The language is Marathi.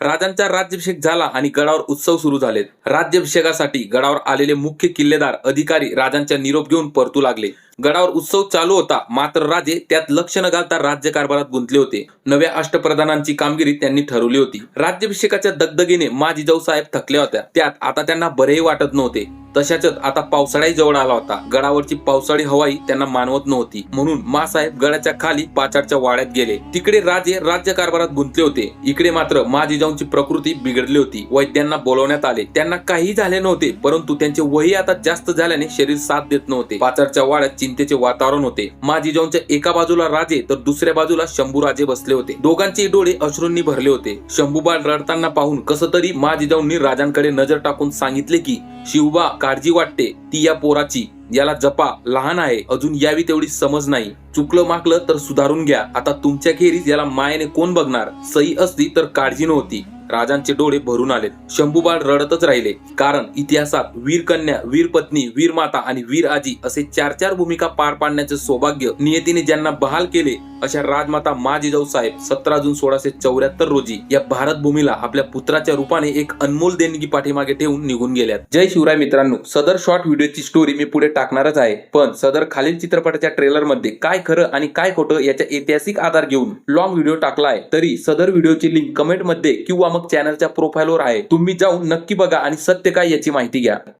राजांचा राज्याभिषेक झाला आणि गडावर उत्सव सुरू झाले राज्याभिषेकासाठी गडावर आलेले मुख्य किल्लेदार अधिकारी राजांच्या निरोप घेऊन परतू लागले. गडावर उत्सव चालू होता. मात्र राजे त्यात लक्ष न घालता राज्यकारभारात गुंतले होते. नव्या अष्टप्रधानांची कामगिरी त्यांनी ठरवली होती. राज्याभिषेकाच्या दगदगीने मा जाऊ साहेब थकल्या होत्या. त्यात आता त्यांना बरेही वाटत नव्हते. तशाच आता पावसाळाही जवळ आला होता. गडावरची पावसाळी हवाई त्यांना मानवत नव्हती. म्हणून मासाहेब गडाच्या खाली पाचारच्या वाड्यात गेले. तिकडे राजे राज्यकारभारात गुंतले होते. इकडे मात्र मा जिजाऊंची प्रकृती बिघडली होती. वैद्यांना बोलवण्यात आले. त्यांना काही झाले नव्हते. परंतु त्यांचे वही आता जास्त झाल्याने शरीर साथ देत नव्हते. पाचारच्या वाड्यात चिंतेचे वातावरण होते. मा जिजाऊंच्या एका बाजूला राजे तर दुसऱ्या बाजूला शंभूराजे बसले होते. दोघांचे डोळे अश्रूंनी भरले होते. शंभूबाळ रडताना पाहून कसं तरी मा जिजाऊंनी राजांकडे नजर टाकून सांगितले की शिवबा काळजी वाटते. ती या पोराची. याला जपा. लहान आहे. अजून यावी तेवढी समज नाही. चुकलं माकलं तर सुधारून घ्या. आता तुमच्या खेरीज याला मायेने कोण बघणार? सई असती तर काळजी नव्हती. राजांचे डोळे भरून आले शंभूबाळ रडतच राहिले. कारण इतिहासात वीर कन्या वीर पत्नी वीर माता आणि वीर आजी असे चार चार भूमिका पार पाडण्याचे सौभाग्य नियतीने ज्यांना बहाल केले अशा राजमाता मा जिजाऊ साहेब सतरा जून सोळाशे चौऱ्याहत्तर रोजी या भारत भूमीला आपल्या पुत्राच्या रूपाने एक अनमोल देणगी पाठीमागे ठेवून निघून गेल्यात. जय शिवराय मित्रांनो सदर शॉर्ट व्हिडिओची स्टोरी मी पुढे टाकणारच आहे. पण सदर खालील चित्रपटाच्या ट्रेलरमध्ये काय खरं आणि काय खोटं याचा ऐतिहासिक आधार घेऊन लॉंग व्हिडिओ टाकला आहे तरी सदर व्हिडिओची लिंक कमेंटमध्ये किंवा नामक चॅनलच्या प्रोफाईलवर आहे. तुम्ही जाऊन नक्की बघा आणि सत्य काय याची माहिती घ्या.